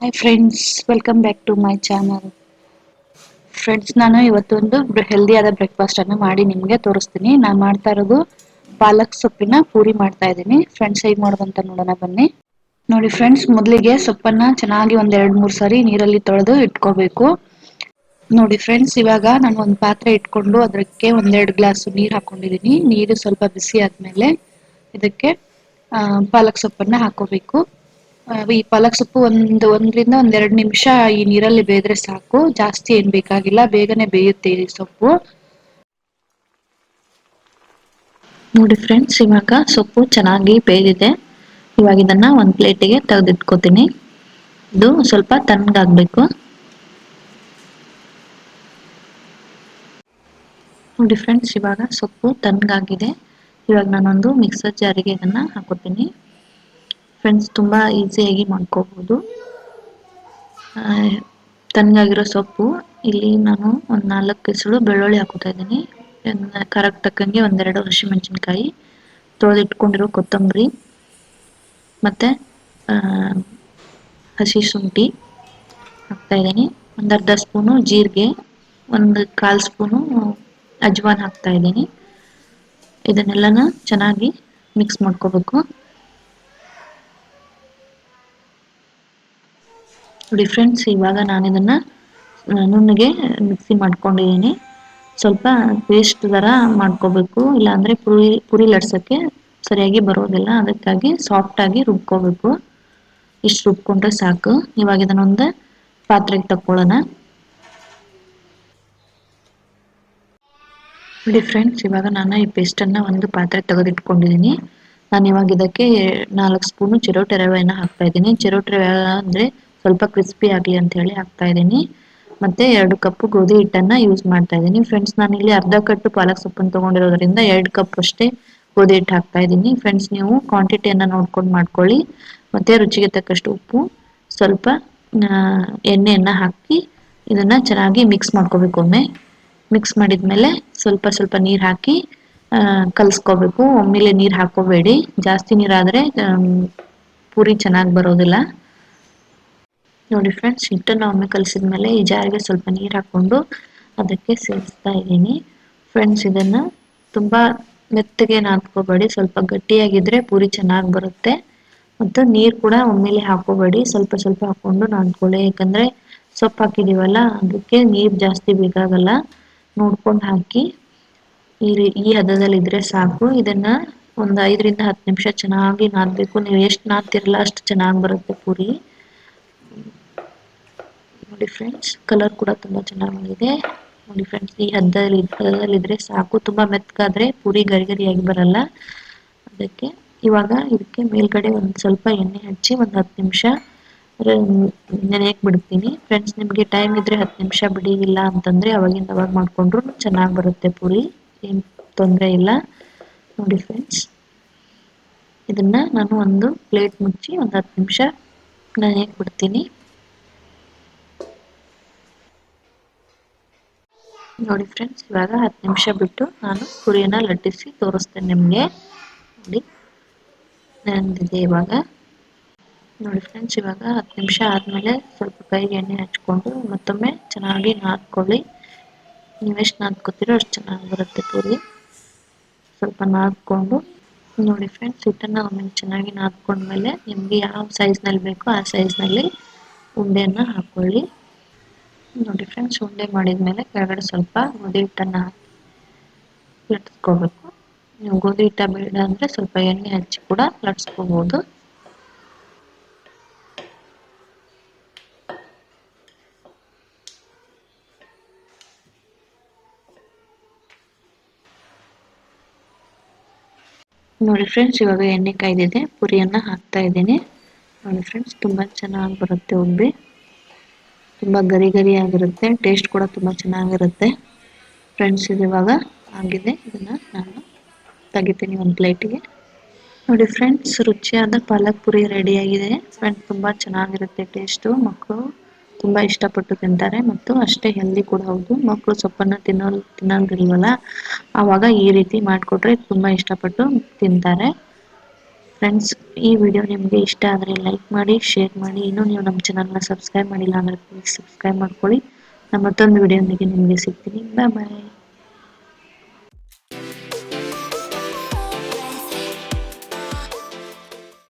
Hi friends welcome back to my channel friends ನಾನು ಇವತ್ತೊಂದು ಹೆಲ್ದಿಯಾದ ಬ್ರೇಕ್ಫಾಸ್ಟನ್ನು ಮಾಡಿ ನಿಮಗೆ ತೋರಿಸ್ತೀನಿ. ನಾನು ಮಾಡ್ತಾ ಇರೋದು ಪಾಲಕ್ ಸೊಪ್ಪಿನ ಪೂರಿ ಮಾಡ್ತಾ ಇದ್ದೀನಿ. ಫ್ರೆಂಡ್ಸ್ ಹೇಗೆ ಮಾಡೋದಂತ ನೋಡೋಣ, ಬನ್ನಿ. ನೋಡಿ ಫ್ರೆಂಡ್ಸ್ ಮೊದಲಿಗೆ ಸೊಪ್ಪನ್ನು ಚೆನ್ನಾಗಿ ಒಂದು ಎರಡು ಮೂರು ಸಾರಿ ನೀರಲ್ಲಿ ತೊಳೆದು ಇಟ್ಕೋಬೇಕು. ನೋಡಿ ಫ್ರೆಂಡ್ಸ್ ಇವಾಗ ನಾನು ಒಂದು ಪಾತ್ರೆ ಇಟ್ಕೊಂಡು ಅದಕ್ಕೆ ಒಂದೆರಡು ಗ್ಲಾಸ್ ನೀರು ಹಾಕೊಂಡಿದೀನಿ ನೀರು ಸ್ವಲ್ಪ ಬಿಸಿ ಆದಮೇಲೆ ಇದಕ್ಕೆ ಪಾಲಕ್ ಸೊಪ್ಪನ್ನು ಹಾಕೋಬೇಕು. ಈ ಪಾಲಕ್ ಸೊಪ್ಪು ಒಂದ್ ಒಂದ್ರಿಂದ ಒಂದೆರಡು ನಿಮಿಷ ಈ ನೀರಲ್ಲಿ ಬೇದ್ರೆ ಸಾಕು. ಜಾಸ್ತಿ ಏನ್ ಬೇಕಾಗಿಲ್ಲ. ಬೇಗನೆ ಬೇಯುತ್ತೆ ಈ ಸೊಪ್ಪು. ನೋಡಿ ಫ್ರೆಂಡ್ಸ್ ಇವಾಗ ಸೊಪ್ಪು ಚೆನ್ನಾಗಿ ಬೇಯ್ದಿದೆ. ಇವಾಗ ಇದನ್ನ ಒಂದ್ ಪ್ಲೇಟಿಗೆ ತೆಗೆದಿಟ್ಕೋತೀನಿ. ಇದು ಸ್ವಲ್ಪ ತಣ್ಣಗಾಗಬೇಕು. ನೋಡಿ ಫ್ರೆಂಡ್ಸ್ ಇವಾಗ ಸೊಪ್ಪು ತಣ್ಣಗಾಗಿದೆ. ಇವಾಗ ನಾನೊಂದು ಮಿಕ್ಸರ್ ಜಾರಿಗೆ ಇದನ್ನ ಹಾಕೋತೀನಿ. ಫ್ರೆಂಡ್ಸ್ ತುಂಬ ಈಸಿಯಾಗಿ ಮಾಡ್ಕೋಬಹುದು ತಣ್ಣಗಾಗಿರೋ ಸೊಪ್ಪು, ಇಲ್ಲಿ ನಾನು ಒಂದು ನಾಲ್ಕು ಕೆಸಳು ಬೆಳ್ಳುಳ್ಳಿ ಹಾಕೋತಾ ಇದ್ದೀನಿ. ಖಾರಕ್ಕೆ ತಕ್ಕಂಗೆ ಒಂದೆರಡು ಹಸಿಮೆಣಸಿನಕಾಯಿ ತೊಳೆದಿಟ್ಕೊಂಡಿರೋ ಕೊತ್ತಂಬರಿ, ಮತ್ತೆ ಹಸಿ ಶುಂಠಿ ಹಾಕ್ತಾ ಇದ್ದೀನಿ. ಒಂದು ಅರ್ಧ ಸ್ಪೂನು ಜೀರಿಗೆ, ಒಂದು ಕಾಲು ಸ್ಪೂನು ಅಜ್ವಾನ್ ಹಾಕ್ತಾ ಇದ್ದೀನಿ. ಇದನ್ನೆಲ್ಲನೂ ಚೆನ್ನಾಗಿ ಮಿಕ್ಸ್ ಮಾಡ್ಕೋಬೇಕು. ನೋಡಿ ಫ್ರೆಂಡ್ಸ್ ಇವಾಗ ನಾನು ಇದನ್ನ ನುಣ್ಣಗೆ ಮಿಕ್ಸಿ ಮಾಡ್ಕೊಂಡಿದ್ದೀನಿ ಸ್ವಲ್ಪ ಪೇಸ್ಟ್ ತರ ಮಾಡ್ಕೋಬೇಕು. ಇಲ್ಲಾಂದ್ರೆ ಪುರಿ ಪುರಿ ಲಟ್ಸಕ್ಕೆ ಸರಿಯಾಗಿ ಬರೋದಿಲ್ಲ. ಅದಕ್ಕಾಗಿ ಸಾಫ್ಟಾಗಿ ರುಬ್ಕೋಬೇಕು. ಇಷ್ಟು ರುಬ್ಕೊಂಡ್ರೆ ಸಾಕು. ಇವಾಗ ಇದನ್ನೊಂದು ಪಾತ್ರೆಗೆ ತಕ್ಕೊಳ್ಳೋಣ. ನೋಡಿ ಫ್ರೆಂಡ್ಸ್ ಇವಾಗ ನಾನು ಈ ಪೇಸ್ಟ್ ಅನ್ನ ಒಂದು ಪಾತ್ರೆ ತೆಗೆದಿಟ್ಕೊಂಡಿದ್ದೀನಿ ನಾನು ಇವಾಗ ಇದಕ್ಕೆ ನಾಲ್ಕು ಸ್ಪೂನು ಚಿರೋಟೆ ರವೆನ ಹಾಕ್ತಾ ಇದ್ದೀನಿ. ಚಿರೋಟೆ ರವೆ ಅಂದ್ರೆ ಸ್ವಲ್ಪ ಕ್ರಿಸ್ಪಿ ಆಗಲಿ ಅಂತ ಹೇಳಿ ಹಾಕ್ತಾ ಇದ್ದೀನಿ. ಮತ್ತೆ ಎರಡು ಕಪ್ ಗೋಧಿ ಹಿಟ್ಟನ್ನ ಯೂಸ್ ಮಾಡ್ತಾ ಇದ್ದೀನಿ. ಫ್ರೆಂಡ್ಸ್ ನಾನು ಇಲ್ಲಿ ಅರ್ಧ ಕಟ್ಟು ಪಾಲಕ್ ಸೊಪ್ಪನ್ನು ತಗೊಂಡಿರೋದ್ರಿಂದ ಎರಡು ಕಪ್ ಅಷ್ಟೇ ಗೋಧಿ ಹಿಟ್ಟು ಹಾಕ್ತಾ ಇದ್ದೀನಿ. ಫ್ರೆಂಡ್ಸ್ ನೀವು ಕ್ವಾಂಟಿಟಿಯನ್ನ ನೋಡ್ಕೊಂಡು ಮಾಡ್ಕೊಳ್ಳಿ. ಮತ್ತೆ ರುಚಿಗೆ ತಕ್ಕಷ್ಟು ಉಪ್ಪು, ಸ್ವಲ್ಪ ಎಣ್ಣೆಯನ್ನ ಹಾಕಿ ಇದನ್ನ ಚೆನ್ನಾಗಿ ಮಿಕ್ಸ್ ಮಾಡ್ಕೋಬೇಕು ಒಮ್ಮೆ. ಮಿಕ್ಸ್ ಮಾಡಿದ್ಮೇಲೆ ಸ್ವಲ್ಪ ಸ್ವಲ್ಪ ನೀರು ಹಾಕಿ ಕಲಸ್ಕೋಬೇಕು. ಒಮ್ಮೆಲೆ ನೀರು ಹಾಕೋಬೇಡಿ. ಜಾಸ್ತಿ ನೀರಾದರೆ ಪೂರಿ ಚೆನ್ನಾಗಿ ಬರೋದಿಲ್ಲ. ನೋಡಿ ಫ್ರೆಂಡ್ಸ್ ಹಿಟ್ಟನ್ನು ಒಮ್ಮೆ ಕಲಸಿದ್ಮೇಲೆ ಈ ಜಾರಿಗೆ ಸ್ವಲ್ಪ ನೀರು ಹಾಕೊಂಡು ಅದಕ್ಕೆ ಸೇರಿಸ್ತಾ ಇದ್ದೀನಿ. ಫ್ರೆಂಡ್ಸ್ ಇದನ್ನ ತುಂಬ ಮೆತ್ತಗೆ ನಾದ್ಕೋಬೇಡಿ. ಸ್ವಲ್ಪ ಗಟ್ಟಿಯಾಗಿದ್ದರೆ ಪೂರಿ ಚೆನ್ನಾಗಿ ಬರುತ್ತೆ. ಮತ್ತು ನೀರು ಕೂಡ ಒಮ್ಮೆಲೆ ಹಾಕೋಬೇಡಿ. ಸ್ವಲ್ಪ ಸ್ವಲ್ಪ ಹಾಕೊಂಡು ನಾದ್ಕೊಳ್ಳಿ. ಯಾಕಂದರೆ ಸೊಪ್ಪು ಹಾಕಿದ್ದೀವಲ್ಲ ಅದಕ್ಕೆ ನೀರು ಜಾಸ್ತಿ ಬೇಕಾಗಲ್ಲ. ನೋಡ್ಕೊಂಡು ಹಾಕಿ. ಈ ಈ ಹದದಲ್ಲಿ ಇದ್ರೆ ಸಾಕು. ಇದನ್ನ ಒಂದು ಐದರಿಂದ ಹತ್ತು ನಿಮಿಷ ಚೆನ್ನಾಗಿ ನಾದಬೇಕು. ನೀವು ಎಷ್ಟು ನಾದ್ತಿರಲ್ಲ ಅಷ್ಟು ಚೆನ್ನಾಗಿ ಬರುತ್ತೆ ಪೂರಿ. ನೋಡಿ ಫ್ರೆಂಡ್ಸ್ ಕಲರ್ ಕೂಡ ತುಂಬಾ ಚೆನ್ನಾಗಿದೆ. ನೋಡಿ ಫ್ರೆಂಡ್ಸ್ ಈ ಹದ್ದಲ್ಲಿ ಇದ್ರೆ ಸಾಕು. ತುಂಬಾ ಮೆತ್ತಗಾದ್ರೆ ಪೂರಿ ಗರಿ ಗರಿಯಾಗಿ ಬರಲ್ಲ. ಅದಕ್ಕೆ ಇವಾಗ ಇದಕ್ಕೆ ಮೇಲ್ಗಡೆ ಒಂದು ಸ್ವಲ್ಪ ಎಣ್ಣೆ ಹಚ್ಚಿ ಒಂದು ಹತ್ತು ನಿಮಿಷ ನೆನೆಯಕ್ ಬಿಡ್ತೀನಿ. ಫ್ರೆಂಡ್ಸ್ ನಿಮಗೆ ಟೈಮ್ ಇದ್ರೆ ಹತ್ತು ನಿಮಿಷ ಬಿಡಿ. ಇಲ್ಲ ಅಂತಂದ್ರೆ ಅವಾಗಿಂದ ಅವಾಗ ಮಾಡ್ಕೊಂಡ್ರು ಚೆನ್ನಾಗಿ ಬರುತ್ತೆ ಪೂರಿ. ಏನು ತೊಂದರೆ ಇಲ್ಲ. ನೋಡಿ ಫ್ರೆಂಡ್ಸ್ ಇದನ್ನ ನಾನು ಒಂದು ಪ್ಲೇಟ್ ಮುಚ್ಚಿ ಒಂದು ಹತ್ತು ನಿಮಿಷ ನೆನೆಯಕ್ ಬಿಡ್ತೀನಿ? ನೋಡಿ ಫ್ರೆಂಡ್ಸ್ ಇವಾಗ ಹತ್ತು ನಿಮಿಷ ಬಿಟ್ಟು ನಾನು ಕುರಿಯನ್ನ ಲಟ್ಟಿಸಿ ತೋರಿಸ್ತೇನೆ ನಿಮಗೆ. ನೋಡಿ. ನೆನೆದಿದೆ ಇವಾಗ. ನೋಡಿ ಫ್ರೆಂಡ್ಸ್ ಇವಾಗ ಹತ್ತು ನಿಮಿಷ ಆದಮೇಲೆ ಸ್ವಲ್ಪ ಕೈಗೆ ಎಣ್ಣೆ ಹಚ್ಕೊಂಡು ಮತ್ತೊಮ್ಮೆ ಚೆನ್ನಾಗಿ ನಾದ್ಕೊಳ್ಳಿ. ನೀವೆಷ್ಟು ನಾದ್ಕೋತೀರೋ ಅಷ್ಟು ಚೆನ್ನಾಗಿ ಬರುತ್ತೆ ಕುರಿ ಸ್ವಲ್ಪ ನಾದ್ಕೊಂಡು. ನೋಡಿ ಫ್ರೆಂಡ್ಸ್ ಹಿಟ್ಟನ್ನು ಒಮ್ಮೆ ಚೆನ್ನಾಗಿ ನಾದ್ಕೊಂಡ್ಮೇಲೆ ನಿಮಗೆ ಯಾವ ಸೈಜ್ನಲ್ಲಿ ಬೇಕೋ ಆ ಸೈಜ್ನಲ್ಲಿ ಉಂಡೆಯನ್ನು ಹಾಕೊಳ್ಳಿ. ನೋಡಿ ಫ್ರೆಂಡ್ಸ್ ಉಂಡೆ ಮಾಡಿದ್ಮೇಲೆ ಕೆಳಗಡೆ ಸ್ವಲ್ಪ ಗೋಧಿ ಹಿಟ್ಟನ್ನ ಹಾಕಿ ಲಟ್ಸ್ಕೋಬೇಕು. ನೀವು ಗೋಧಿ ಹಿಟ್ಟ ಬೇಡ ಅಂದ್ರೆ ಸ್ವಲ್ಪ ಎಣ್ಣೆ ಹಚ್ಚಿ ಕೂಡ ಲಟ್ಸ್ಕೋಬಹುದು ನೋಡಿ ಫ್ರೆಂಡ್ಸ್ ಇವಾಗ ಎಣ್ಣೆ ಕಾಯ್ದಿದೆ. ಪುರಿಯನ್ನ ಹಾಕ್ತಾ ಇದ್ದೀನಿ. ನೋಡಿ ಫ್ರೆಂಡ್ಸ್ ತುಂಬಾ ಚೆನ್ನಾಗಿ ಬರುತ್ತೆ ಉಬ್ಬಿ ತುಂಬಾ ಗರಿ ಗರಿ ಆಗಿರುತ್ತೆ ಟೇಸ್ಟ್ ಕೂಡ ತುಂಬಾ ಚೆನ್ನಾಗಿರುತ್ತೆ. ಫ್ರೆಂಡ್ಸ್ ಇದು ಇವಾಗ ಆಗಿದೆ ಇದನ್ನ ನಾನು ತೆಗಿತೀನಿ ಒಂದು ಪ್ಲೇಟಿಗೆ ನೋಡಿ ಫ್ರೆಂಡ್ಸ್ ರುಚಿಯಾದ ಪಾಲಕ್ ಪುರಿ ರೆಡಿ ಆಗಿದೆ. ಫ್ರೆಂಡ್ಸ್ ತುಂಬಾ ಚೆನ್ನಾಗಿರುತ್ತೆ ಟೇಸ್ಟು ಮಕ್ಕಳು ತುಂಬಾ ಇಷ್ಟಪಟ್ಟು ತಿಂತಾರೆ. ಮತ್ತು ಅಷ್ಟೇ ಹೆಲ್ದಿ ಕೂಡ ಹೌದು. ಮಕ್ಕಳು ಸೊಪ್ಪನ್ನ ತಿನ್ನೋ ತಿನ್ನೋದಿಲ್ವಲ್ಲ ಆವಾಗ ಈ ರೀತಿ ಮಾಡಿಕೊಟ್ರೆ ತುಂಬಾ ಇಷ್ಟಪಟ್ಟು ತಿಂತಾರೆ. ಫ್ರೆಂಡ್ಸ್ ಈ ವಿಡಿಯೋ ನಿಮಗೆ ಇಷ್ಟ ಆದರೆ ಲೈಕ್ ಮಾಡಿ ಶೇರ್ ಮಾಡಿ. ಇನ್ನೂ ನೀವು ನಮ್ಮ ಚಾನಲ್ನ ಸಬ್ಸ್ಕ್ರೈಬ್ ಮಾಡಿಲ್ಲ ಅಂದರೆ ಪ್ಲೀಸ್ ಸಬ್ಸ್ಕ್ರೈಬ್ ಮಾಡ್ಕೊಳ್ಳಿ. ನಮ್ಮ ಮತ್ತೊಂದು ವಿಡಿಯೋನಿಗೆ ನಿಮಗೆ ಸಿಗ್ತೀನಿ. ಬಾಯ್ ಬಾಯ್